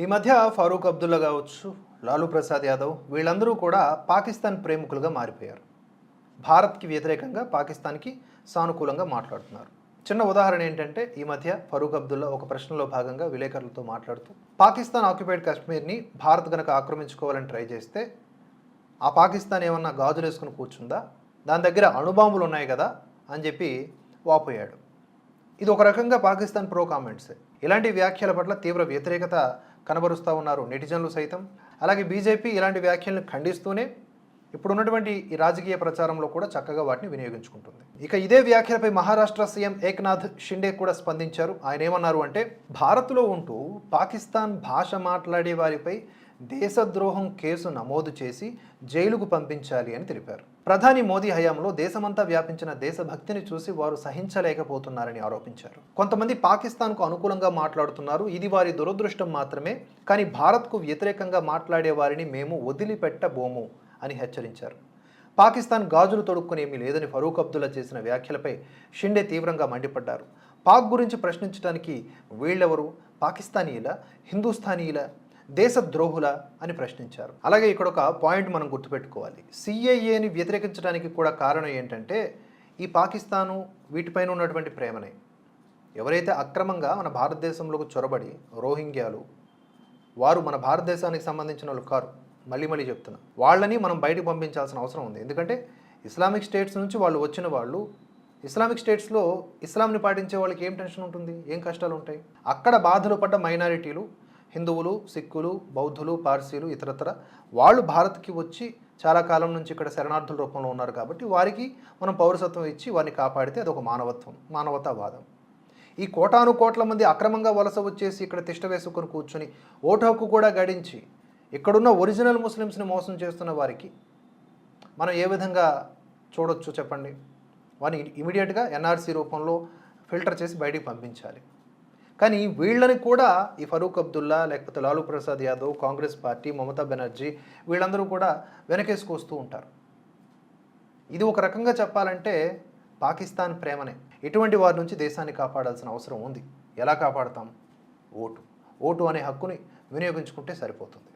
ఈ మధ్య ఫారూక్ అబ్దుల్లా కావచ్చు లాలూ ప్రసాద్ యాదవ్ వీళ్ళందరూ కూడా పాకిస్తాన్ ప్రేమికులుగా మారిపోయారు. భారత్కి వ్యతిరేకంగా పాకిస్తాన్కి సానుకూలంగా మాట్లాడుతున్నారు. చిన్న ఉదాహరణ ఏంటంటే ఈ మధ్య ఫరూక్ అబ్దుల్లా ఒక ప్రశ్నలో భాగంగా విలేకరులతో మాట్లాడుతూ పాకిస్తాన్ ఆక్యుపైడ్ కాశ్మీర్ని భారత్ కనుక ఆక్రమించుకోవాలని ట్రై చేస్తే ఆ పాకిస్తాన్ ఏమన్నా గాజులు వేసుకుని కూర్చుందా? దాని దగ్గర అణుబాంబులు ఉన్నాయి కదా? అని చెప్పి వాపోయాడు. ఇది ఒక రకంగా పాకిస్తాన్ ప్రో కామెంట్స్. ఇలాంటి వ్యాఖ్యల పట్ల తీవ్ర వ్యతిరేకత కనబరుస్తూ ఉన్నారు నెటిజన్లు సైతం. అలాగే బీజేపీ ఇలాంటి వ్యాఖ్యలను ఖండిస్తూనే ఇప్పుడు ఉన్నటువంటి ఈ రాజకీయ ప్రచారంలో కూడా చక్కగా వాటిని వినియోగించుకుంటుంది. ఇక ఇదే వ్యాఖ్యలపై మహారాష్ట్ర సీఎం ఏక్నాథ్ షిండే కూడా స్పందించారు. ఆయన ఏమన్నారు అంటే భారత్లో ఉంటూ పాకిస్తాన్ భాష మాట్లాడే వారిపై దేశద్రోహం కేసు నమోదు చేసి జైలుకు పంపించాలి అని తెలిపారు. ప్రధాని మోదీ హయాంలో దేశమంతా వ్యాపించిన దేశభక్తిని చూసి వారు సహించలేకపోతున్నారని ఆరోపించారు. కొంతమంది పాకిస్తాన్కు అనుకూలంగా మాట్లాడుతున్నారు. ఇది వారి దురదృష్టం మాత్రమే. కానీ భారత్కు వ్యతిరేకంగా మాట్లాడే వారిని మేము వదిలిపెట్టబోము అని హెచ్చరించారు. పాకిస్తాన్ గాజులు తొడుక్కునేమీ లేదని ఫరూక్ అబ్దుల్లా చేసిన వ్యాఖ్యలపై షిండే తీవ్రంగా మండిపడ్డారు. పాక్ గురించి ప్రశ్నించడానికి వీళ్ళెవరు? పాకిస్తానీయుల? హిందూస్థానీయుల? దేశద్రోహుల అని ప్రశ్నించారు. అలాగే ఇక్కడ ఒక పాయింట్ మనం గుర్తుపెట్టుకోవాలి. సిఏఏని వ్యతిరేకించడానికి కూడా కారణం ఏంటంటే ఈ పాకిస్తాను వీటిపైన ఉన్నటువంటి ప్రేమనే. ఎవరైతే అక్రమంగా మన భారతదేశంలోకి చొరబడి రోహింగ్యాలు వారు మన భారతదేశానికి సంబంధించిన వాళ్ళు కారు. మళ్ళీ మళ్ళీ చెప్తున్నా. వాళ్ళని మనం బయటకు పంపించాల్సిన అవసరం ఉంది. ఎందుకంటే ఇస్లామిక్ స్టేట్స్ నుంచి వాళ్ళు వచ్చిన వాళ్ళు ఇస్లామిక్ స్టేట్స్లో ఇస్లాంని పాటించే వాళ్ళకి ఏం టెన్షన్ ఉంటుంది? ఏం కష్టాలు ఉంటాయి? అక్కడ బాధలు పడ్డ మైనారిటీలు హిందువులు సిక్కులు బౌద్ధులు పార్సీలు ఇతరతర వాళ్ళు భారత్కి వచ్చి చాలా కాలం నుంచి ఇక్కడ శరణార్థుల రూపంలో ఉన్నారు కాబట్టి వారికి మనం పౌరసత్వం ఇచ్చి వారిని కాపాడితే అదొక మానవత్వం మానవతావాదం. ఈ కోటాను కోట్ల మంది అక్రమంగా వలస వచ్చేసి ఇక్కడ తిష్ట వేసుకొని కూర్చొని ఓటు హక్కు కూడా గడించి ఇక్కడున్న ఒరిజినల్ ముస్లిమ్స్ని మోసం చేస్తున్న వారికి మనం ఏ విధంగా చూడొచ్చు చెప్పండి? వారిని ఇమీడియట్గా ఎన్ఆర్సీ రూపంలో ఫిల్టర్ చేసి బయటికి పంపించాలి. కానీ వీళ్ళని కూడా ఈ ఫరూక్ అబ్దుల్లా లేకపోతే లాలూ ప్రసాద్ యాదవ్ కాంగ్రెస్ పార్టీ మమతా బెనర్జీ వీళ్ళందరూ కూడా వెనకేసుకొస్తూ ఉంటారు. ఇది ఒక రకంగా చెప్పాలంటే పాకిస్తాన్ ప్రేమనే. ఇటువంటి వారి నుంచి దేశాన్ని కాపాడాల్సిన అవసరం ఉంది. ఎలా కాపాడతాం? ఓటు. ఓటు అనే హక్కుని వినియోగించుకుంటే సరిపోతుంది.